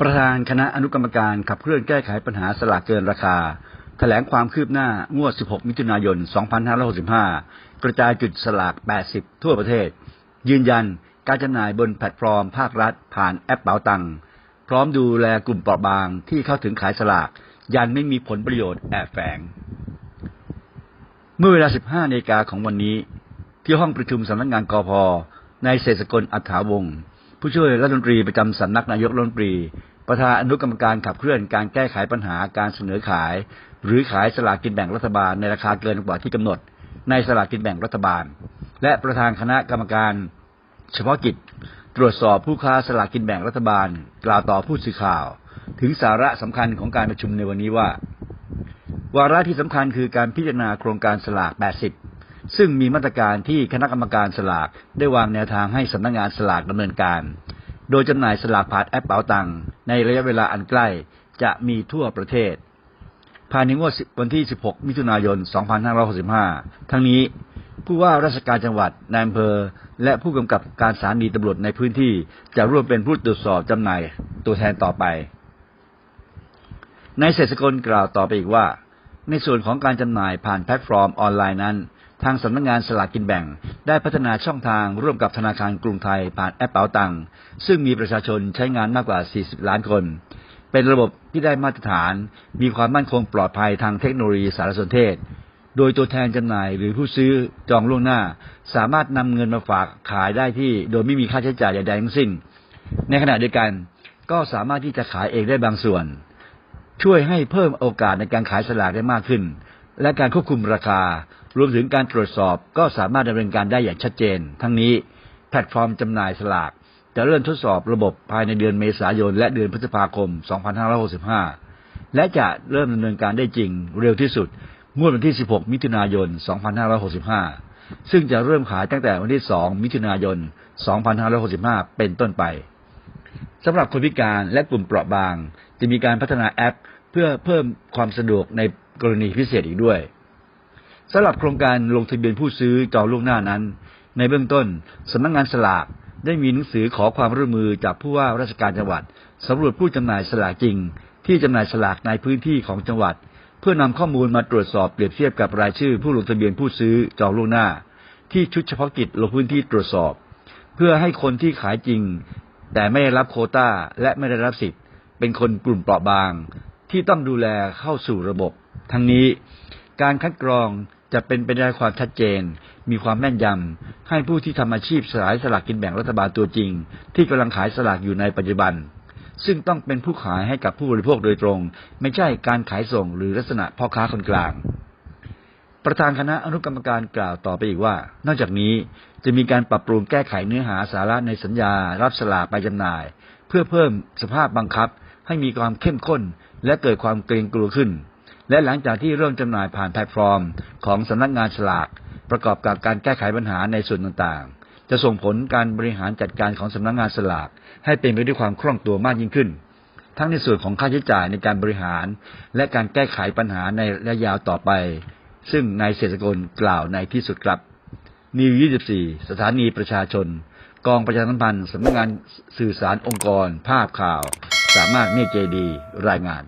ประธานคณะอนุกรรมการขับเคลื่อนแก้ไขปัญหาสลากเกินราคา แถลงความคืบหน้างวด 16 มิถุนายน 2565 กระจายจุดสลาก 80 ทั่วประเทศ ยืนยันการจำหน่ายบนแพลตฟอร์มภาครัฐ ผ่านแอปเป๋าตังค์พร้อมดูแลกลุ่มเปราะบางที่เข้าถึงขายสลาก ยันไม่มีผลประโยชน์แอบแฝง เมื่อเวลา 15นาฬิกาของวันนี้ ที่ห้องประชุมสำนักงานกพนายเศรษฐกลอัฐาวงศ์ ผู้ช่วยรัฐมนตรีประจำสำนักนายกรัฐมนตรี ประธานอนุกรรมการขับเคลื่อนการแก้ไขปัญหาการเสนอขาย หรือขายสลากกินแบ่งรัฐบาลในราคาเกินกว่าที่กำหนด ในสลากกินแบ่งรัฐบาล และประธานคณะกรรมการ เฉพาะกิจ ตรวจสอบผู้ค้าสลากกินแบ่งรัฐบาล กล่าวต่อผู้สื่อข่าว ถึงสาระสำคัญของการประชุมในวันนี้ว่า วาระที่สำคัญคือการพิจารณาโครงการสลาก 80 ซึ่งมีมาตรการที่คณะกรรมการสลากได้วางแนวทางให้สำนักงานสลากดำเนินการ โดยจำหน่ายสลากผ่านแอปเป๋าตังในระยะเวลาอันใกล้จะมีทั่วประเทศ ภายในงวดวันที่ 16 มิถุนายน 2565 ทั้งนี้ผู้ว่าราชการจังหวัดนายอำเภอ และผู้กำกับการสถานีตำรวจในพื้นที่จะร่วมเป็นผู้ตรวจสอบจำหน่ายตัวแทนต่อไปนายเศรษฐกลกล่าวต่อไปอีกว่า ในส่วนของการจำหน่ายผ่านแพลตฟอร์มออนไลน์นั้น ทางสำนักงานสลากกินแบ่ง ได้พัฒนาช่องทางร่วมกับธนาคารกรุงไทยผ่านแอปเป๋าตังค์ซึ่งมีประชาชนใช้งานมากกว่า 40 ล้านคน เป็นระบบที่ได้มาตรฐาน มีความมั่นคงปลอดภัยทางเทคโนโลยีสารสนเทศ โดยตัวแทนจำหน่ายหรือผู้ซื้อจองล่วงหน้า สามารถนำเงินมาฝากขายได้ที่ โดยไม่มีค่าใช้จ่ายใดๆทั้งสิ้น ในขณะเดียวกันก็สามารถที่จะขายเองได้บางส่วน ช่วยให้เพิ่มโอกาสในการขายสลากได้มากขึ้น และการควบคุมราคา รวมถึงการตรวจสอบก็สามารถดำเนินการได้อย่างชัดเจน ทั้งนี้แพลตฟอร์มจำหน่ายสลากจะเริ่มทดสอบระบบภายในเดือนเมษายนและเดือนพฤษภาคม 2565 และจะเริ่มดำเนินการได้จริงเร็วที่สุดงวดวันที่ 16 มิถุนายน 2565 ซึ่งจะเริ่มขายตั้งแต่วันที่ 2 มิถุนายน 2565 เป็นต้นไปสำหรับคนพิการและกลุ่มเปราะบาง จะมีการพัฒนาแอป เพื่อเพิ่มความสะดวกในกรณีพิเศษอีกด้วย สำหรับโครงการลงทะเบียนผู้ซื้อจองล่วงหน้านั้น ในเบื้องต้นสำนักงานสลากได้มีหนังสือขอความร่วมมือจากผู้ว่าราชการจังหวัดสำรวจผู้จำหน่ายสลากจริง ที่จำหน่ายสลากในพื้นที่ของจังหวัด เพื่อนำข้อมูลมาตรวจสอบเปรียบเทียบกับรายชื่อผู้ลงทะเบียนผู้ซื้อจองล่วงหน้า ที่ชุดเฉพาะกิจลงพื้นที่ตรวจสอบ เพื่อให้คนที่ขายจริง แต่ไม่ได้รับโคต้าและไม่ได้รับสิทธิ์ เป็นคนกลุ่มเปราะบาง ที่ต้องดูแลเข้าสู่ระบบ ทั้งนี้ การคัดกรอง จะเป็นไปได้ความชัดเจน มีความแม่นยำ ให้ผู้ที่ทำอาชีพสลายสลากกินแบ่งรัฐบาลตัวจริง ที่กำลังขายสลากอยู่ในปัจจุบัน ซึ่งต้องเป็นผู้ขายให้กับผู้บริโภคโดยตรง ไม่ใช่การขายส่งหรือลักษณะพ่อค้าคนกลาง ประธานคณะอนุกรรมการกล่าวต่อไปอีกว่า นอกจากนี้จะมีการปรับปรุงแก้ไขเนื้อหาสาระในสัญญา รับสลากไปจำหน่าย เพื่อเพิ่มสภาพบังคับ ให้มีความเข้มข้นและเกิดความเกรงกลัวขึ้น และหลังจากที่เริ่มจำหน่ายผ่านแพลตฟอร์ม ของสำนักงานสลาก ประกอบกับการแก้ไขปัญหาในส่วนต่างๆ จะส่งผลการบริหารจัดการของสำนักงานสลาก ให้เป็นไปด้วยความคล่องตัวมากยิ่งขึ้น ทั้งในส่วนของค่าใช้จ่ายในการบริหาร และการแก้ไขปัญหาในระยะยาวต่อไป ซึ่งนายเศรษฐกลกล่าวในที่สุดครับนิว24 สถานีประชาชน กองประชาสัมพันธ์สำนักงานสื่อสารองค์กร ภาพข่าว สามารถเมเจดี รายงาน